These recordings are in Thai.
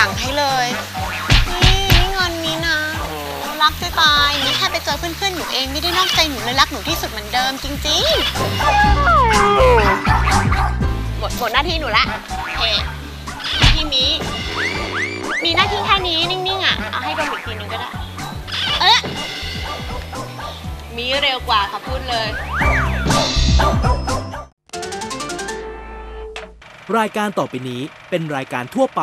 หลังให้เลยนี่นี่งอนมีนะรักจะตายนี่แค่ไปเจอเพื่อนๆหนูเองไม่ได้นอกใจหนูเลยรักหนูที่สุดเหมือนเดิมจริงๆหมดหมดหน้าที่หนูละเฮ้พี่มีมีหน้าที่แค่นี้นิ่งๆอะเอาให้ดมอีกทีนึงก็ได้เอ๊ะมีเร็วกว่าค่ะพูดเลย รายการต่อไปนี้เป็นรายการทั่วไป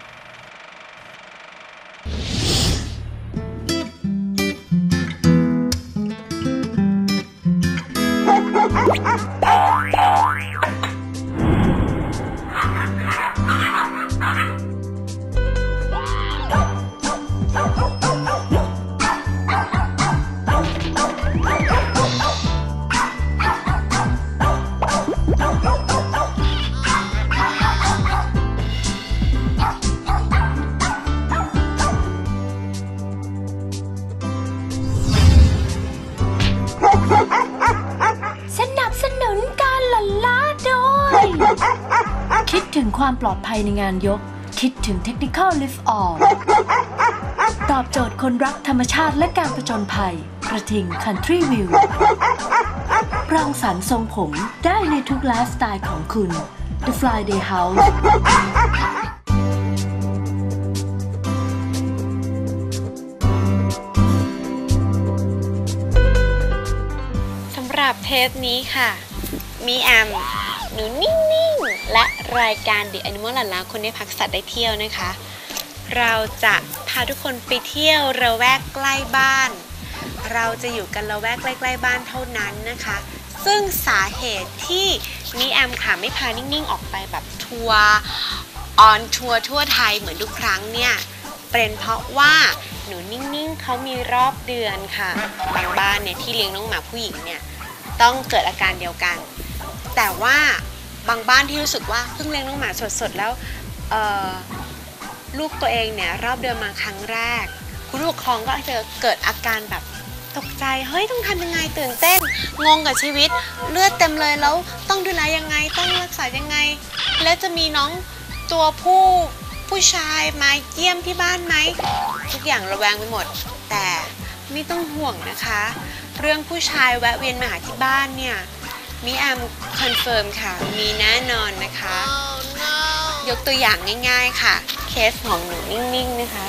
ปลอดภัยในงานยก คิดถึง Technical Lift All ตอบโจทย์คนรักธรรมชาติและการประจนภัย กระทิง Country View รังสรรค์ทรงผมได้ในทุกไลฟ์สไตล์ของคุณ The Friday House สำหรับเทปนี้ค่ะ มีแอม หนูนิ่งๆ และรายการ The Animal หลันล้าคนได้พักสัตว์ได้เที่ยวนะคะ เราจะพาทุกคนไปเที่ยวระแวกใกล้บ้าน เราจะอยู่กันระแวกใกล้ๆบ้านเท่านั้นนะคะ ซึ่งสาเหตุที่มีแอมค่ะไม่พานิ่งๆ ออกไปแบบทัวร์ออนทัวร์ทั่วไทยเหมือนทุกครั้งเนี่ยเป็นเพราะว่าหนูนิ่งๆเขามีรอบเดือนค่ะบางบ้านเนี่ยที่เลี้ยงน้องหมาผู้หญิงเนี่ยต้องเกิดอาการเดียวกัน แต่ว่าบางบ้านที่รู้สึกว่าเพิ่งเลี้ยงน้องหมาสดๆแล้วลูกตัวเองเนี่ยรอบเดือนมาครั้งแรก คุณผู้ปกครองก็จะเกิดอาการแบบตกใจ เฮ้ยต้องทำยังไงตื่นเต้น งงกับชีวิต เลือดเต็มเลยแล้วต้องดูแลยังไงต้องรักษายังไง แล้วจะมีน้องตัวผู้ผู้ชายมาเยี่ยมที่บ้านไหม ทุกอย่างระแวงไปหมด แต่ไม่ต้องห่วงนะคะ เรื่องผู้ชายแวะเวียนมาหาที่บ้านเนี่ย มีแอมคอนเฟิร์มค่ะ มีแน่นอนนะคะ ยกตัวอย่างง่าย ๆค่ะ เคสของหนูนิ่งๆนะคะ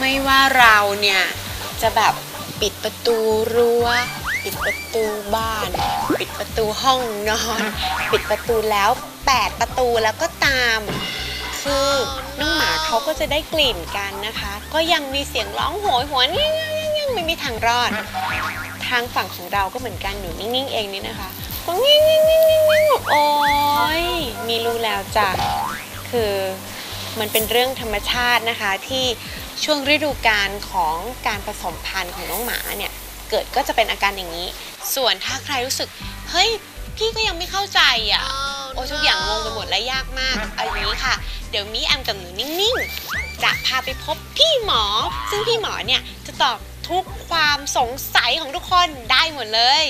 ไม่ว่าเราเนี่ย จะแบบปิดประตูรั้ว ปิดประตูบ้าน ปิดประตูห้องนอน ปิดประตูแล้วแปดประตูแล้วก็ตาม คือน้องหมาเขาก็จะได้กลิ่นกันนะคะ ก็ยังมีเสียงร้องโหยหวนยังยังยังไม่มีทางรอด ทางฝั่งของเราก็เหมือนกันหนูนิ่งๆเองนี่นะคะ ก็งิ่งงิ่งงิ่งงิ่งงิ่งโอ้ยมีรู้แล้วจ้ะคือมันเป็นเรื่องธรรมชาตินะคะที่ช่วงฤดูกาลของการผสมพันธุ์ของน้องหมาเนี่ยเกิดก็จะเป็นอาการอย่างนี้ ส่วนถ้าใครรู้สึก เฮ้ย พี่ก็ยังไม่เข้าใจอะ โอ้ทุกอย่างงงไปหมดและยากมากเอาอย่างนี้ค่ะ เดี๋ยวมีแอมกับหนูนิ่งๆ จะพาไปพบพี่หมอ ซึ่งพี่หมอเนี่ยจะตอบทุกความสงสัยของทุกคนได้หมดเลย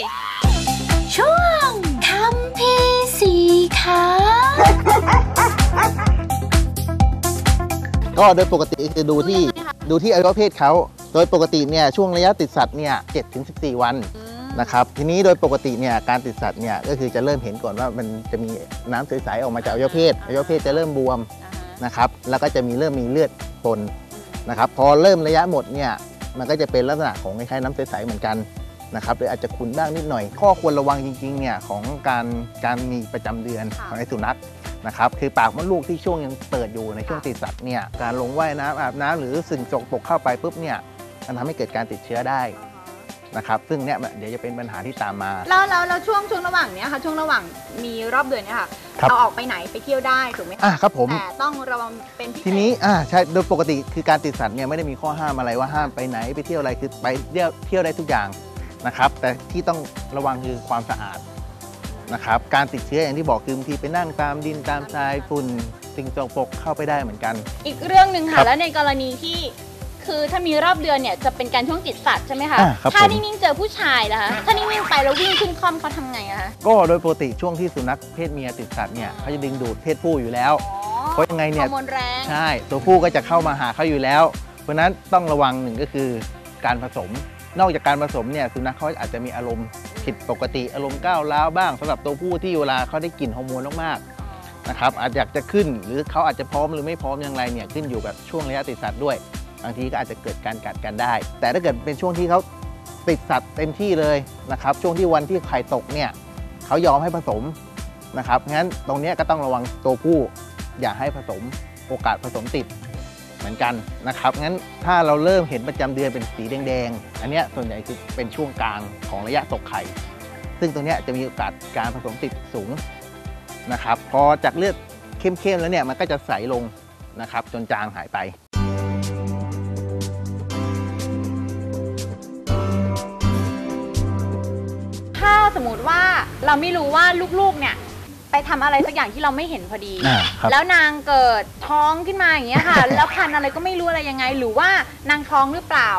ช่วงคำพีร์สีขาก็โดยปกติคือดูที่ดูที่อวัยวะเพศเขา โดยปกติเนี่ยช่วงระยะติดสัตว์เนี่ย7ถึง14วันนะครับทีนี้โดยปกติเนี่ยการติดสัตว์เนี่ยก็คือจะเริ่มเห็นก่อนว่ามันจะมีน้ำใสๆออกมาจากอวัยวะเพศอวัยวะเพศจะเริ่มบวมนะครับแล้วก็จะมีเริ่มมีเลือดปนนะครับพอเริ่มระยะหมดเนี่ยมันก็จะเป็นลักษณะของคล้ายๆน้ำใสๆเหมือนกัน นะครับหรืออาจจะขุ่นบ้างนิดหน่อย ข้อควรระวังจริงๆเนี่ยของการการมีประจำเดือนของไอ้สุนัขนะครับคือปากมดลูกที่ช่วงยังเปิดอยู่ในช่วงติดสัตว์เนี่ยการลงว่ายน้ำอาบน้ำหรือสิ่งจกปรกเข้าไปปุ๊บเนี่ยมันทำให้เกิดการติดเชื้อได้นะครับซึ่งเนี่ยเดี๋ยวจะเป็นปัญหาที่ตามมา แล้วแล้วแล้วช่วงช่วงระหว่างเนี้ยค่ะช่วงระหว่างมีรอบเดือนเนี่ยค่ะครับ เราออกไปไหนไปเที่ยวได้ถูกไหมอะคะครับผม แต่ต้องระวังเป็นพิเศษ ทีนี้อ่าใช่โดยปกติคือการติดสัตว์เนี่ยไม่ได้มีข้อห้ามอะไรว่าห้ามไปไหนไปเที่ยวอะไรคือไปเที่ยวเที่ยวได้ทุกอย่าง นะครับ แต่ที่ต้องระวังคือความสะอาดนะครับ การติดเชื้ออย่างที่บอกคือบางทีไปนั่งตามดินตามทรายฝุ่นสิ่งจกปรกเข้าไปได้เหมือนกัน อีกเรื่องหนึ่งครัค่ะบแล้วในกรณีที่คือถ้ามีรอบเดือนเนี่ยจะเป็นการช่วงติดสัตว์ใช่ไหมคะ อ่าครับถ้าผม นิ่งๆเจอผู้ชายนะคะถ้านิ่งๆไปแล้ววิ่งขึ้นคล่อมเขาทำไงอะคะก็โดยปกติช่วงที่สุนัขเพศเมียติดสัตว์เนี่ยเขาจะดึงดูดเพศผู้อยู่แล้ว อ๋อเพราะยังไงฮเนี่อยร์โมนแรงใช่ ตัวผู้ก็จะเข้ามาหาเขาอยู่แล้ว เพราะฉะนั้นต้องระวังหนึ่งก็คือการผสม นอกจากการผสมเนี่ยสุนัขเขาอาจจะมีอารมณ์ผิดปกติอารมณ์ก้าวร้าวบ้างสำหรับตัวผู้ที่เวลาเขาได้กลิ่นฮอร์โมนมากๆนะครับอาจอยากจะขึ้นหรือเขาอาจจะพร้อมหรือไม่พร้อมอย่างไรเนี่ยขึ้นอยู่กับช่วงระยะติดสัตว์ด้วยบางทีก็อาจจะเกิดการกัดกันได้ แต่ถ้าเกิดเป็นช่วงที่เขาติดสัตว์เต็มที่เลยนะครับช่วงที่วันที่ไข่ตกเนี่ยเขายอมให้ผสมนะครับงั้นตรงนี้ก็ต้องระวังตัวผู้อย่าให้ผสมโอกาสผสมติด เหมือนกันนะครับงั้นถ้าเราเริ่มเห็นประจำเดือนเป็นสีแดงๆ อันเนี้ยส่วนใหญ่คือเป็นช่วงกลางของระยะตกไข่ ซึ่งตรงเนี้ยจะมีโอกาสการผสมติดสูงนะครับพอจากเลือดเข้มๆแล้วเนี่ยมันก็จะใสลงนะครับจนจางหายไปถ้าสมมติว่าเราไม่รู้ว่าลูกๆเนี่ย ไปทำอะไรสักอย่างที่เราไม่เห็นพอดี อ่าครับ แล้วนางเกิดท้องขึ้นมาอย่างเงี้ยค่ะ แล้วพันธุ์อะไรก็ไม่รู้อะไรยังไง หรือว่านางท้องหรือเปล่า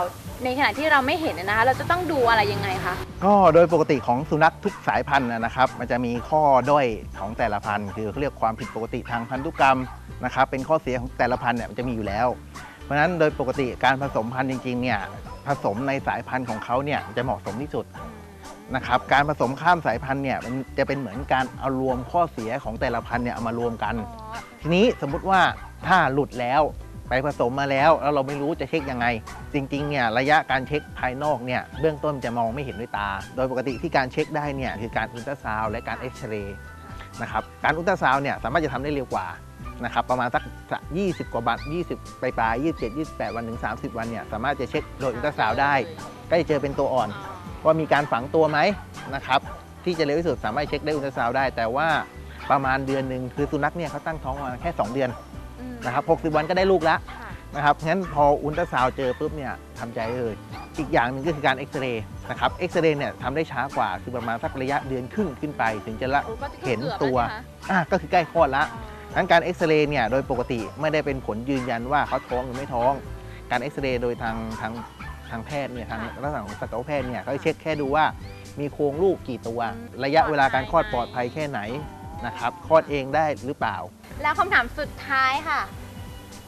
ในขณะที่เราไม่เห็นน่ะนะคะ เราจะต้องดูอะไรยังไงคะ ก็โดยปกติของสุนัขทุกสายพันธุ์นะนะครับ มันจะมีข้อด้อยของแต่ละพันธุ์คือเขาเรียกความผิดปกติทางพันธุกรรมนะครับเป็นข้อเสียของแต่ละพันธุ์เนี่ยมันจะมีอยู่แล้ว เพราะฉะนั้นโดยปกติการผสมพันธุ์จริงๆเนี่ยผสมในสายพันธุ์ของเขาเนี่ยจะเหมาะสมที่สุด นะครับการผสมข้ามสายพันธุ์เนี่ยมันจะเป็นเหมือนการเอารวมข้อเสียของแต่ละพันธุ์เนี่ยเอามารวมกัน ทีนี้สมมุติว่าถ้าหลุดแล้วไปผสมมาแล้วแล้วเราไม่รู้จะเช็คยังไง จริงๆเนี่ยระยะการเช็คภายนอกเนี่ยเบื้องต้นจะมองไม่เห็นด้วยตา โดยปกติที่การเช็คได้เนี่ยคือการอุลตราซาวด์และการเอ็กซเรย์นะครับการอุลตราซาวด์เนี่ยสามารถจะทำได้เร็วกว่านะครับประมาณสัก 20 กว่าบัต20ปลายปลาย 27 28 วันถึง 30 วันเนี่ยสามารถจะเช็คโดยอุลตราซาวด์ได้ ก็จะเจอเป็นตัวอ่อน ว่ามีการฝังตัวไหมนะครับที่จะเร็วที่สุดสามารถเช็คได้อุลตราซาวด์ได้ แต่ว่าประมาณเดือนหนึ่งคือสุนัขเนี่ยเขาตั้งท้องมาแค่ 2 เดือนอืมนะครับ60 วันก็ได้ลูกแล้วค่ะนะครับงั้นพออุลตราซาวด์เจอปุ๊บเนี่ยทำใจได้เลย อีกอย่างหนึ่งก็คือการเอ็กซเรย์นะครับเอ็กซเรย์เนี่ยทำได้ช้ากว่าคือประมาณสักระยะเดือนครึ่งขึ้นไป ถึงจะละโอ้ก็จะเห็นกือบตัวแล้ใช่ไหมคะอะก็คือใกล้คลอดละงั้นการเอ็กซเรย์เนี่ยโดยปกติไม่ได้เป็นผลยืนยันว่าเขาท้องหรือไม่ท้อง การเอ็กซเรย์โดยทางทางทางแพทย์เนี่ยทางลักษณะของสัตวแพทย์เนี่ยเขาจะเช็คแค่ดูว่ามีโครงลูกกี่ตัว ระยะเวลาการคลอดปลอดภัยแค่ไหนนะครับคลอดเองได้หรือเปล่า แล้วคำถามสุดท้ายค่ะ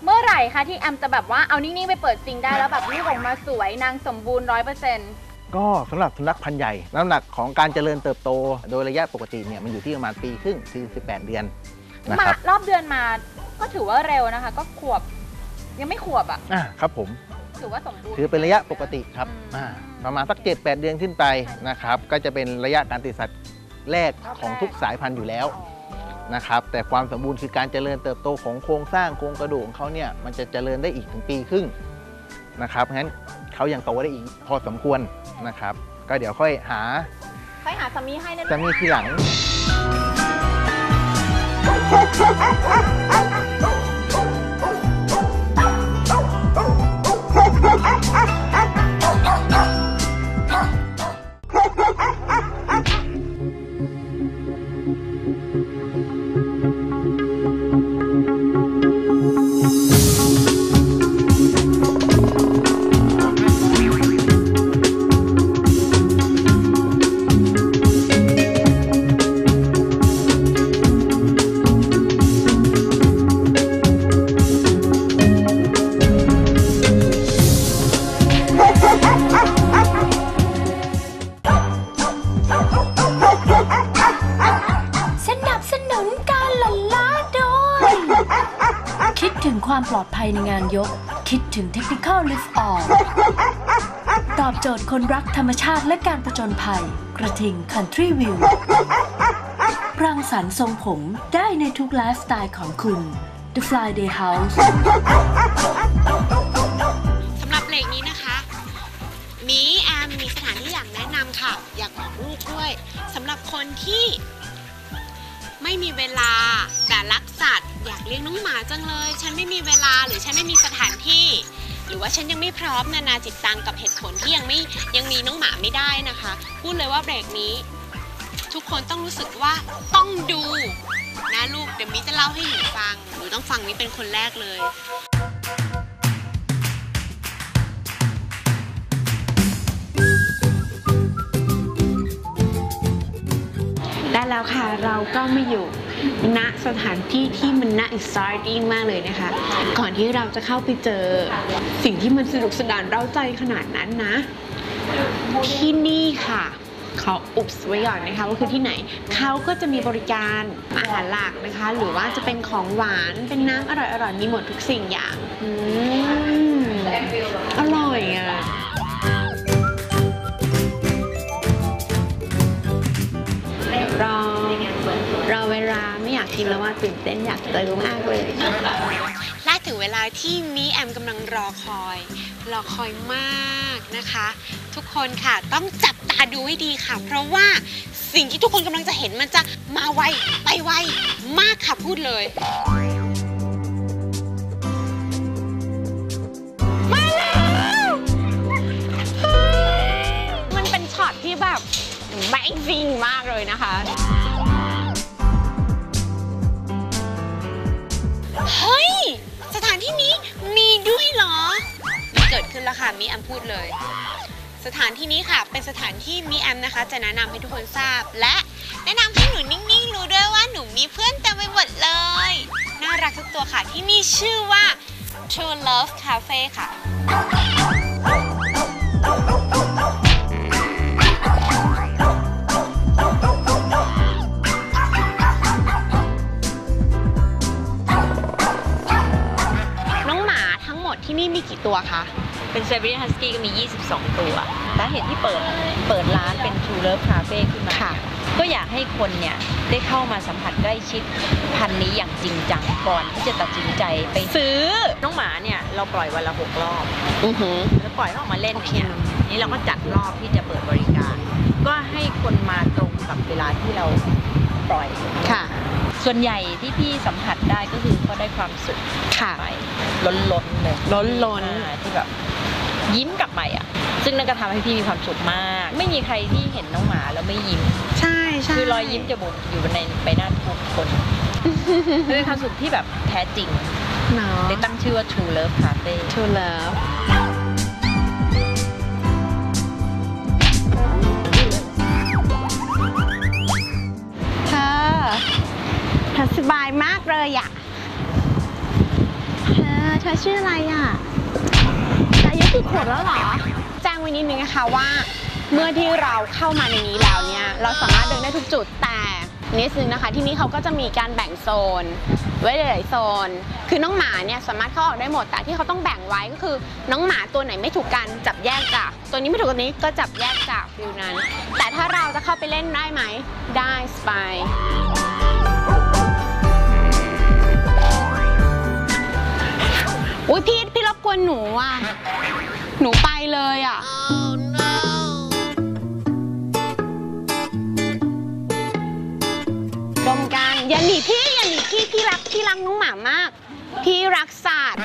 เมื่อไหร่คะที่แอมจะแบบว่าเอานิ่งๆไปเปิดซิงได้แล้วแบบลูกออกมาสวยนางสมบูรณ์ร้อยเปอร์เซ็นต์ก็สำหรับสุนัขพันธุ์ใหญ่ น้ำหนักของการเจริญเติบโต โดยระยะปกติเนี่ยมันอยู่ที่ประมาณปีครึ่งถึง18เดือนนะมาครับรอบเดือนมาก็ถือว่าเร็วนะคะ ก็ขวบยังไม่ขวบอะอ่าครับผม ถือว่าสมบูรณ์ถือเป็นระยะปกติครับอืมอ่าประมาณสัก 7-8 เดือนขึ้นไปนะครับ ก็จะเป็นระยะการติดสัตว์แรกของทุกสายพันธุ์อยู่แล้วอ๋อนะครับแต่ความสมบูรณ์คือการเจริญเติบโตของโครงสร้างโครงกระดูกของเขาเนี่ยมันจะเจริญได้อีกถึงปีครึ่งนะครับงั้นเขายังโตได้อีกพอสมควรนะครับ ก็เดี๋ยวค่อยหาค่อยหาสามีให้นะจะมีทีหลัง ส ในงานยก คิดถึง Technical Lift Off ตอบโจทย์คนรักธรรมชาติและการผจญภัย กระทิง Country View รังสรรค์ทรงผมได้ในทุกไลฟ์สไตล์ของคุณ The Friday House สำหรับเบรกนี้นะคะมีแอมมีสถานที่อยากแนะนำค่ะ อยากบอกลูกด้วยสำหรับคนที่ ไม่มีเวลาแต่รักสัตว์ อยากเลี้ยงน้องหมาจังเลย ฉันไม่มีเวลาหรือฉันไม่มีสถานที่ หรือว่าฉันยังไม่พร้อมนานาจิตตังกับเหตุผลที่ยังไม่ยังมีน้องหมาไม่ได้นะคะ พูดเลยว่าเบรกนี้ ทุกคนต้องรู้สึกว่าต้องดูนะลูกเดี๋ยวมิจะเล่าให้หนูฟังหนูต้องฟังมิเป็นคนแรกเลย แล้วค่ะเราก็ม่อยู่ณสถานที่ที่มันน่า exciting มากเลยนะคะ ก่อนที่เราจะเข้าไปเจอสิ่งที่มันสนุกสนานเร้าใจขนาดนั้นนะ ที่นี่ค่ะเขาอุบไว้ก่อนนะคะว่าคือที่ไหน เขาก็จะมีบริการอาหารหลักนะคะ หรือว่าจะเป็นของหวานเป็นน้ำอร่อยๆมีหมดทุกสิ่งอย่างอืมอร่อยอะ รอรอเวลาไม่อยากกินแล้วว่าตื่นเต้นอยากเจอมากเลยและถึงเวลาที่มีแอมกำลังรอคอย รอคอยมากนะคะ ทุกคนค่ะต้องจับตาดูให้ดีค่ะ เพราะว่าสิ่งที่ทุกคนกำลังจะเห็นมันจะมาไวไปไวมากค่ะพูดเลย Amazing มากเลยนะคะเฮ้ย สถานที่นี้มีด้วยเหรอมีเกิดขึ้นแล้วค่ะมีแอมพูดเลย สถานที่นี้ค่ะ เป็นสถานที่มีแอมนะคะ จะแนะนำให้ทุกคนทราบ และแนะนำให้หนูนิ่งๆรู้ด้วยว่าหนูมีเพื่อนเต็มไปหมดเลย น่ารักทุกตัวค่ะที่นี่ชื่อว่า True Love Cafe ค่ะ มดที่นี่มีกี่ตัวคะ เป็นเซเ r รียนฮัสกี้ก็มี 22 ตัวสาเหตุที่เปิดเปิดร้านเป็น True Love Cafe ขึ้นมา ค่ะ ก็อยากให้คนเนี่ยได้เข้ามาสัมผัสใกล้ชิดพันธุ์นี้อย่างจริงจังก่อนที่จะตัดสินใจไปซื้อ น้องหมาเนี่ยเราปล่อยวันละหกรอบ อือหือ แล้วปล่อยเขาออกมาเล่นเนี่ยนี่เราก็จัดรอบที่จะเปิดบริการ ก็ให้คนมาตรงกับเวลาที่เราปล่อย ค่ะ ส่วนใหญ่ที่พี่สัมผัสได้ก็คือเขาได้ความสุขค่ะ ไปล้นๆเลยล้นๆ อ่าที่แบบยิ้มกลับไปอะ ซึ่งนั่นก็ทำให้พี่มีความสุขมาก ไม่มีใครที่เห็นน้องหมาแล้วไม่ยิ้ม ใช่ใช่คือรอยยิ้มจะบุกอยู่ในใบหน้าทุกคนเป็นความสุขที่แบบแท้จริงเนาะเลยตั้งชื่อว่า True Love Cafe True Love เธอเธอสบายมากเลยอะเธอเธอชื่ออะไรอะอายุกี่ขวบแล้วเหรอแจ้งไว้นิดนึงนะคะว่า เมื่อที่เราเข้ามาในนี้แล้วเนี่ย เราสามารถเดินได้ทุกจุดแต่นิดนึงนะคะที่นี่เขาก็จะมีการแบ่งโซน ไว้หลายๆโซน คือน้องหมาเนี่ยสามารถเข้าออกได้หมดแต่ที่เขาต้องแบ่งไว้ก็คือ น้องหมาตัวไหนไม่ถูกกันจับแยกจากตัวนี้ไม่ถูกตัวนี้ก็จับแยกจากฟิวนั้น แต่ถ้าเราจะเข้าไปเล่นได้ไหมได้สบา อุ้ยพี่พี่รบกวนหนูอะ หนูไปเลยอะ ดมกันอย่าหนีพี่อย่าหนีพี่พี่รักพี่รักน้องหมามาก พี่รักสัตว์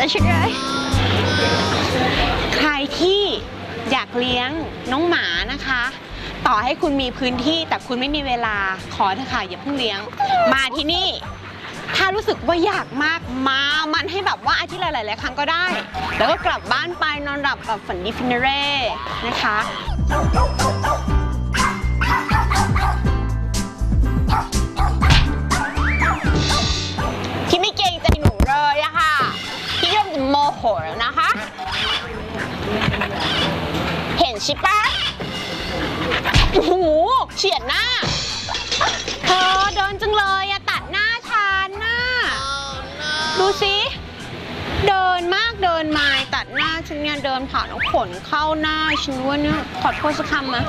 ใครสนใจฉันเลยใครที่อยากเลี้ยงน้องหมานะคะ ต่อให้คุณมีพื้นที่แต่คุณไม่มีเวลาขอเถอะค่ะอย่าเพิ่งเลี้ยง มาที่นี่ ถ้ารู้สึกว่าอยากมากมามันให้แบบว่าอาทิตย์ละหลายๆครั้งก็ได้ แล้วก็กลับบ้านไปนอนหลับแบบฝันดีฟินเร่นะคะ ริ่มจะโมโหแล้วนะคะ เห็นใช่ปะโอ้โหเฉียดหน้า เธอเดินจังเลยอะตัดหน้าฉันน่ะดูสิเดินมากเดินมาตัดหน้าฉันเนี่ยเดินผ่านแล้วขนเข้าหน้าฉันว่าเนี่ยขอโทษสักคำนะ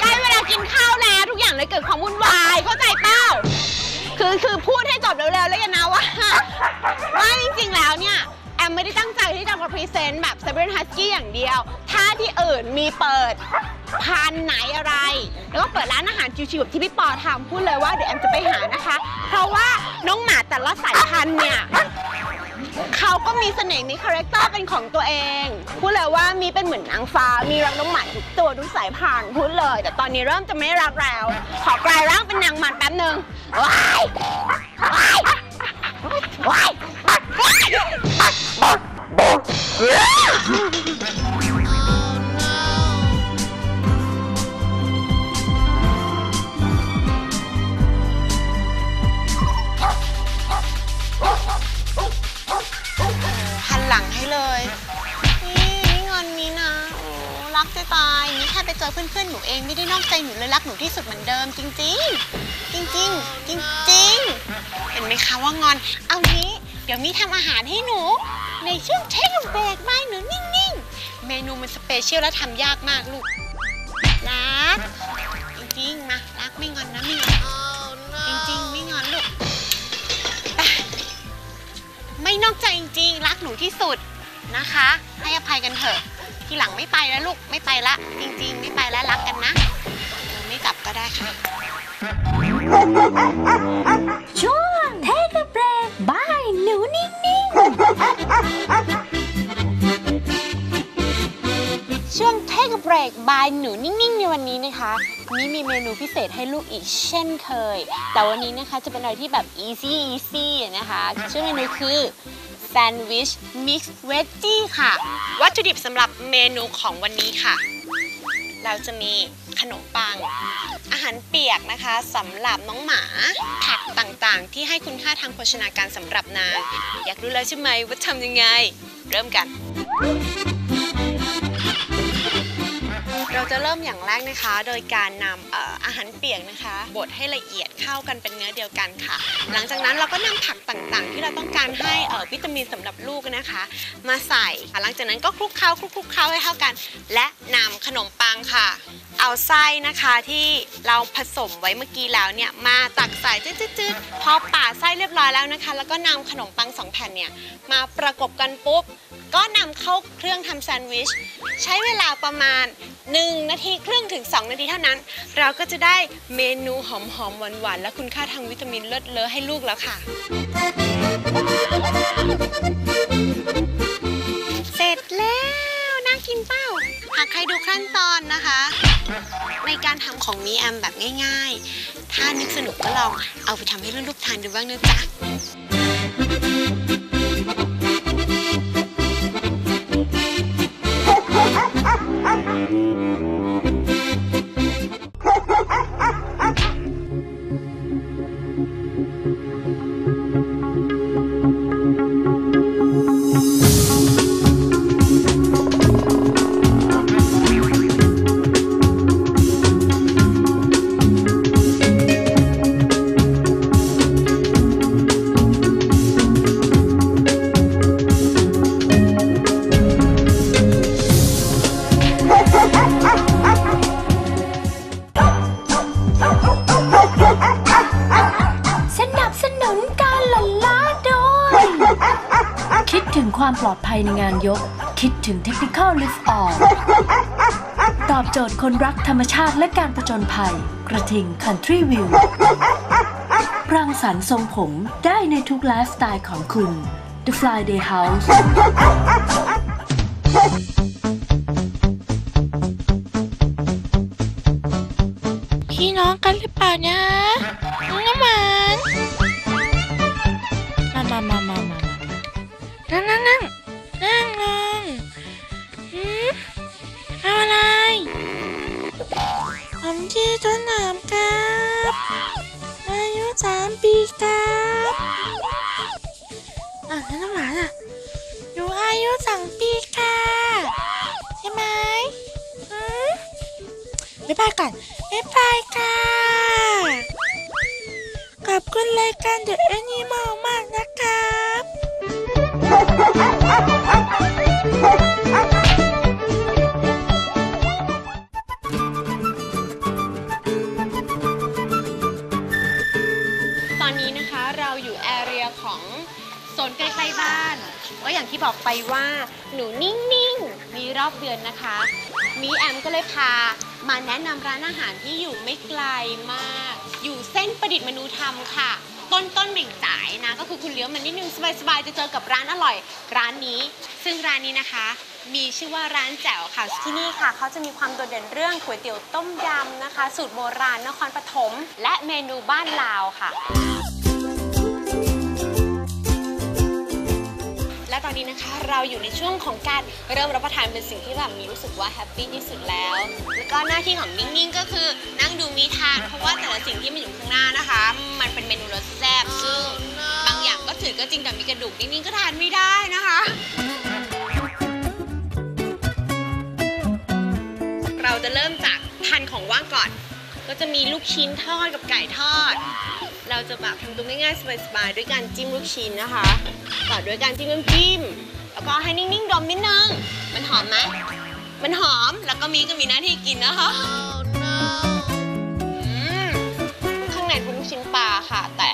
ได้เวลากินข้าวแล้วทุกอย่างเลยเกิดความวุ่นวายเข้าใจเปล่า คือคือพูดให้จบเร็วๆแล้วกันนะว่า ว่าจริงๆแล้วเนี่ย แอมไม่ได้ตั้งใจที่จะมาพรีเซนต์แบบเซเ r รนฮัสกี้อย่างเดียว ถ้าที่อื่นมีเปิดพันไหนอะไร แล้วก็เปิดร้านอาหารชิวๆแบบที่พี่ปอทำพูดเลยว่าเดี๋ยวแอมจะไปหานะคะ เพราะว่าน้องหมาแต่ละสายพันธุ์เนี่ย เขาก็มีเสน่ห์มีคาแรคเตอร์เป็นของตัวเองพูดเลยว่ามีเป็นเหมือนนางฟ้า มีรักน้องหมาทุกตัวทุกสายพันธุ์พูดเลย แต่ตอนนี้เริ่มจะไม่รักแล้ว ขอกลายร่างเป็นนางหมันแป๊บหนึ่งว้ายว้ายว้ายว้าย หลังให้เลย นี่นี่งอนมีนะโอ้รักจะตายนี่แค่ไปเจอเพื่อนๆหนูเองไม่ได้นอกใจหนูเลยรักหนูที่สุดเหมือนเดิมจริง ๆ จริง ๆ จริง ๆ เห็นไหมคะว่างอน เอางี้เดี๋ยวมีทำอาหารให้หนู ในช่วงเทคเบรกไม่หนูนิ่งๆ เมนูมันสเปเชียลและทำยากมากลูกรัก ไม่นอกใจจริงๆ รักหนูที่สุดนะคะ ให้อภัยกันเถอะ ทีหลังไม่ไปแล้วลูกไม่ไปละจริง ๆ ไม่ไปแล้วรักกันนะเไม่กลับก็ได้ค่ะ ช่วงเทคเบรกบายหนูนิ่ง ช่วง Take a break by หนูนิ่งๆ ในวันนี้นะคะ นี่มีเมนูพิเศษให้ลูกอีกเช่นเคย แต่วันนี้นะคะจะเป็นอะไรที่แบบ easy easy นะคะชื่อเมนูคือ Sandwich Mix Veggie ค่ะ วัตถุดิบสำหรับเมนูของวันนี้ค่ะ เราจะมีขนมปัง อาหารเปียกนะคะสำหรับน้องหมาผักต่างๆ ที่ให้คุณค่าทางโภชนาการสำหรับนางอยากรู้แล้วใช่ไหมว่าทำยังไง เริ่มกัน เราจะเริ่มอย่างแรกนะคะ โดยการนำเอ่อาหารเปียกนะคะบดให้ละเอียดเข้ากันเป็นเนื้อเดียวกันค่ะ หลังจากนั้นเราก็นำผักต่างๆ ที่เราต้องการให้เอ่อวิตามินสำหรับลูกนะคะ มาใส่ค่ะหลังจากนั้นก็คลุกเคล้าคลุกคลุกเคล้าให้เข้ากัน และนำขนมปังค่ะ เอาไส้นะคะที่เราผสมไว้เมื่อกี้แล้วเนี่ยมาตักใส่จืดๆๆพอป่าดไส้เรียบร้อยแล้วนะคะ แล้วก็นำขนมปังสองแผ่นเนี่ยมาประกบกันปุ๊บ ก็นำเข้าเครื่องทำแซนด์วิช ใช้เวลาประมาณ 1 นาทีครึ่งถึง 2 นาทีเท่านั้น เราก็จะได้เมนูหอมๆหวานๆ และคุณค่าทางวิตามินเลิศเลอให้ลูกแล้วค่ะ เสร็จแล้ว น่ากินเป้า หากใครดูขั้นตอนนะคะ ในการทำของมีแอมแบบง่ายๆ ถ้านึกสนุกก็ลองเอาไปทำให้ลูกๆทานดูบ้างนะจ๊ะ ๆ ยก คิดถึง Technical Lift Off ตอบโจทย์คนรักธรรมชาติและการผจญภัย กระทิง Country View รังสรรค์ทรงผมได้ในทุกไลฟ์สไตล์ของคุณ The Friday House พี่น้องกันหรือเปล่านะน้องน้ำหวานมามามามามานั่งนั่งนั่ง ผมชื่อ เลยพามาแนะนำร้านอาหารที่อยู่ไม่ไกลมาก อยู่เส้นประดิษฐ์มนูธรรมค่ะ ต้นต้นเหม่งจ่ายนะ ก็คือคุณเลี้ยวมันนิดนึงสบายๆจะเจอกับร้านอร่อย ร้านนี้ ซึ่งร้านนี้นะคะ มีชื่อว่าร้านแจ๋วค่ะ ที่นี่ค่ะเขาจะมีความโดดเด่นเรื่องก๋วยเตี๋ยวต้มยำนะคะ สูตรโบราณนครปฐมและเมนูบ้านลาวค่ะ ตอนนี้นะคะเราอยู่ในช่วงของการเริ่มรับประทานเป็นสิ่งที่แบบมีรู้สึกว่าแฮปปี้ที่สุดแล้ว แล้วก็หน้าที่ของนิ่งๆก็คือนั่งดูมีทานเพราะว่าแต่ละสิ่งที่มันอยู่ข้างหน้านะคะ มันเป็นเมนูรสแซ่บซึ่งบางอย่างก็ถือก็จริงแต่มีกระดูกนิ่งๆก็ทานไม่ได้นะคะเราจะเริ่มจากทานของว่างก่อน ก็จะมีลูกชิ้นทอดกับไก่ทอด เราจะแบบทำตัวง่ายๆสบายๆด้วยการจิ้มลูกชิ้นนะคะต่อด้วยการจิ้มน้ำจิ้ม แล้วก็ให้นิ่งๆดมนิดนึง มันหอมไหมมันหอมแล้วก็มีก็มีหน้าที่กินนะคะ อืมข้างในเป็นลูกชิ้นปลาค่ะ แต่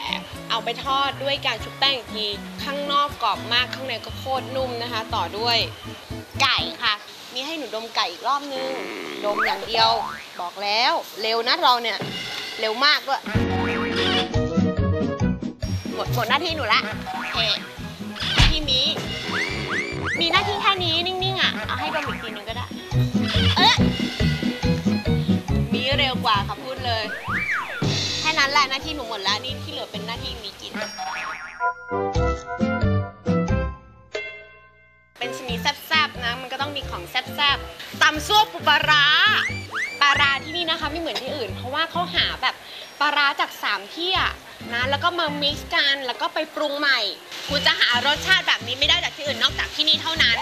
เอาไปทอดด้วยการชุบแป้งอีกทีข้างนอกกรอบมากข้างในก็โคตรนุ่มนะคะ ต่อด้วยไก่ค่ะ มีให้หนูดมไก่อีกรอบนึง ดมอย่างเดียว บอกแล้ว เร็วนะเราเนี่ย เร็วมากด้วยหม ดหมดหน้าที่หนูละโอเคพี่มี มีหน้าที่แค่นี้นิ่งๆอะเอาให้ดมอีกทีนึงก็ได้ เอ๊ะมีเร็วกว่าค่ะพูดเลย แค่นั้นแหละหน้าที่หนูหมดแล้วนี่ที่เหลือเป็นหน้าที่มีกิน เป็นชนิดแซ่บๆนะ มันก็ต้องมีของแซ่บๆตำซั่วปูปลาร้าาร้าที่นี่นะคะไม่เหมือนที่อื่น เพราะว่าเขาหาแบบปลาร้าจากสามที่อะนะแล้วก็มามิกซ์กันแล้วก็ไปปรุงใหม่ คุณจะหารสชาติแบบนี้ไม่ได้จากที่อื่นนอกจากที่นี่เท่านั้น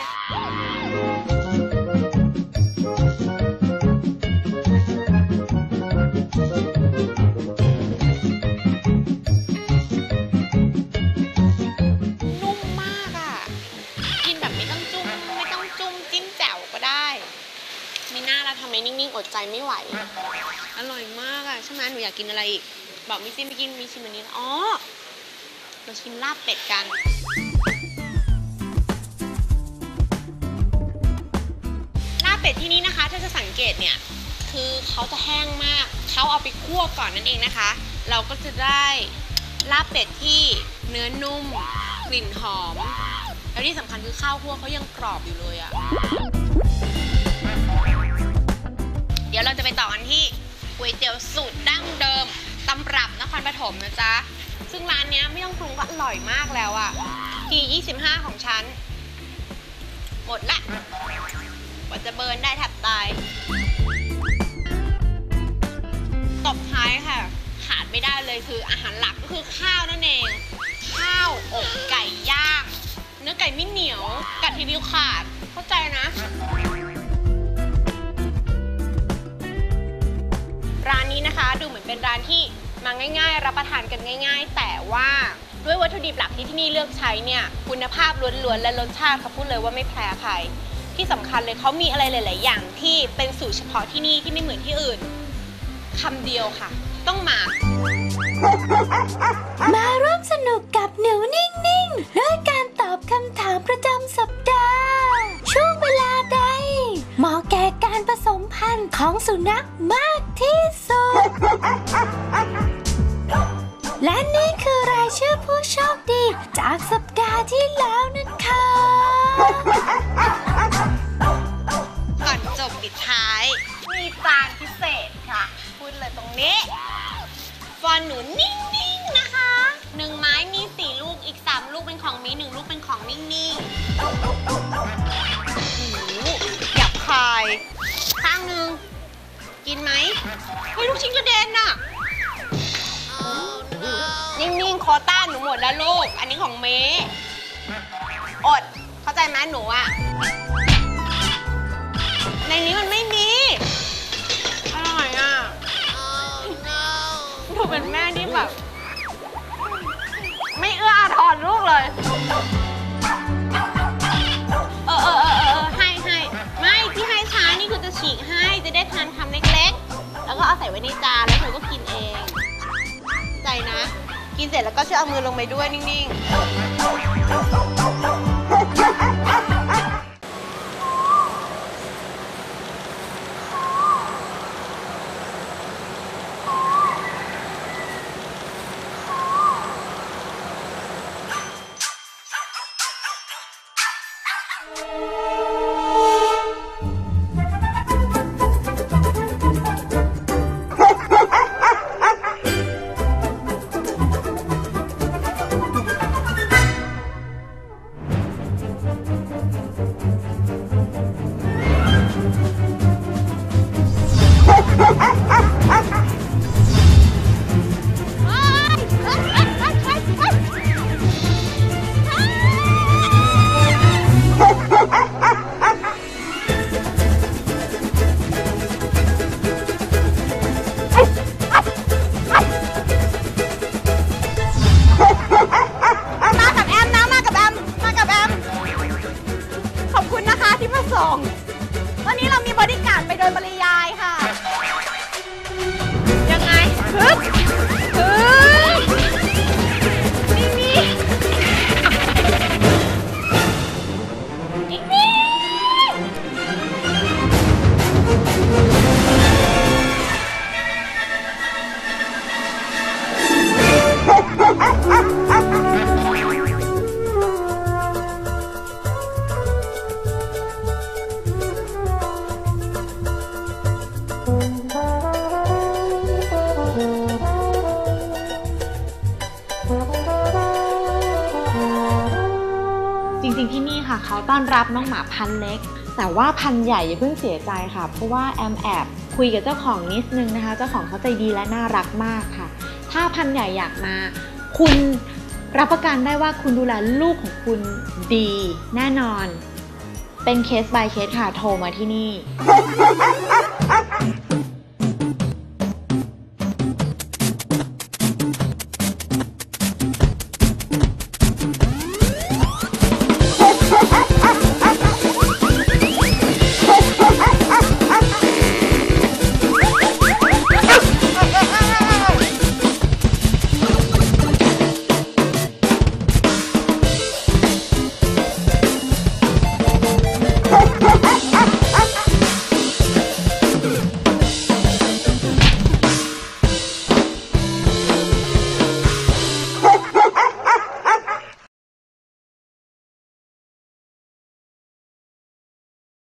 หนูอยากกินอะไรอีก บอกมิซิไม่กินมีชิมอันนี้นะอ๋อเราชิมลาบเป็ดกัน ลาบเป็ดที่นี่นะคะ ถ้าจะสังเกตเนี่ย คือเขาจะแห้งมาก เขาเอาไปคั่วก่อนนั่นเองนะคะ เราก็จะได้ลาบเป็ดที่เนื้อนุ่ม กลิ่นหอม แล้วที่สำคัญคือข้าวคั่วเขายังกรอบอยู่เลยอะ เดี๋ยวเราจะไปต่อกันที่ ก๋วยเตี๋ยวสูตรดั้งเดิมตำรับนครปฐมนะจ๊ะ ซึ่งร้านนี้ไม่ต้องปรุงก็อร่อยมากแล้วอะที25 ของฉัน หมดละกว่าจะเบิร์นได้แทบตาย ตบท้ายค่ะ ขาดไม่ได้เลยคืออาหารหลักก็คือข้าวนั่นเอง ข้าวอกไก่ย่าง เนื้อไก่ไม่เหนียวกัดทีเดียวขาด เข้าใจนะ ร้านนี้นะคะดูเหมือนเป็นร้านที่มาง่าย ๆ รับประทานกันง่าย ๆ แต่ว่าด้วยวัตถุดิบหลักที่ที่นี่เลือกใช้เนี่ยคุณภาพล้วนๆและรสชาติเขาพูดเลยว่าไม่แพ้ใคร ที่สำคัญเลยเขามีอะไรหลาย ๆ อย่างที่เป็นสูตรเฉพาะที่นี่ที่ไม่เหมือนที่อื่นคำเดียวค่ะ ต้องมา มาร่วมสนุกกับหนูนิ่งๆด้วยการตอบคำถามประจำสัปดาห์ช่วง ผสมพันของสุนัขมากที่สุด และนี่คือรายชื่อผู้โชคดี จากสัปดาห์ที่แล้วนะคะ ก่อนจบปิดท้าย มีจานพิเศษค่ะ พูดเลยตรงนี้ฟอนหนูนิ่งๆนะคะหนึ่งไม้มีสี่ลูกอีกสามลูกเป็นของมีหนึ่งลูกเป็นของนิ่งๆโอ้โหหยับคาย ข้างหนึ่งกินไหมเฮ้ยลูกชิ้นกระเด็นน่ะ นิ่งๆ คอต้านหนูหมดแล้วลูก อันนี้ของเมย์อด เข้าใจไหมหนูอะในนี้มันไม่มี อร่อยอะหนูเป็นแม่ที่แบบ ไม่เอื้ออาทรลูกเลย เอาใส่ไว้ในจานแล้วเธอก็กินเอง ใจนะ กินเสร็จแล้วก็ช่วยเอามือลงไปด้วยนิ่งๆ พันเล็ก แต่ว่าพันใหญ่อย่าเพิ่งเสียใจค่ะ เพราะว่าแอมแอบคุยกับเจ้าของนิดนึงนะคะ เจ้าของเขาใจดีและน่ารักมากค่ะ ถ้าพันใหญ่อยากมา คุณรับประกันได้ว่าคุณดูแลลูกของคุณดีแน่นอน เป็นเคส by เคสค่ะ โทรมาที่นี่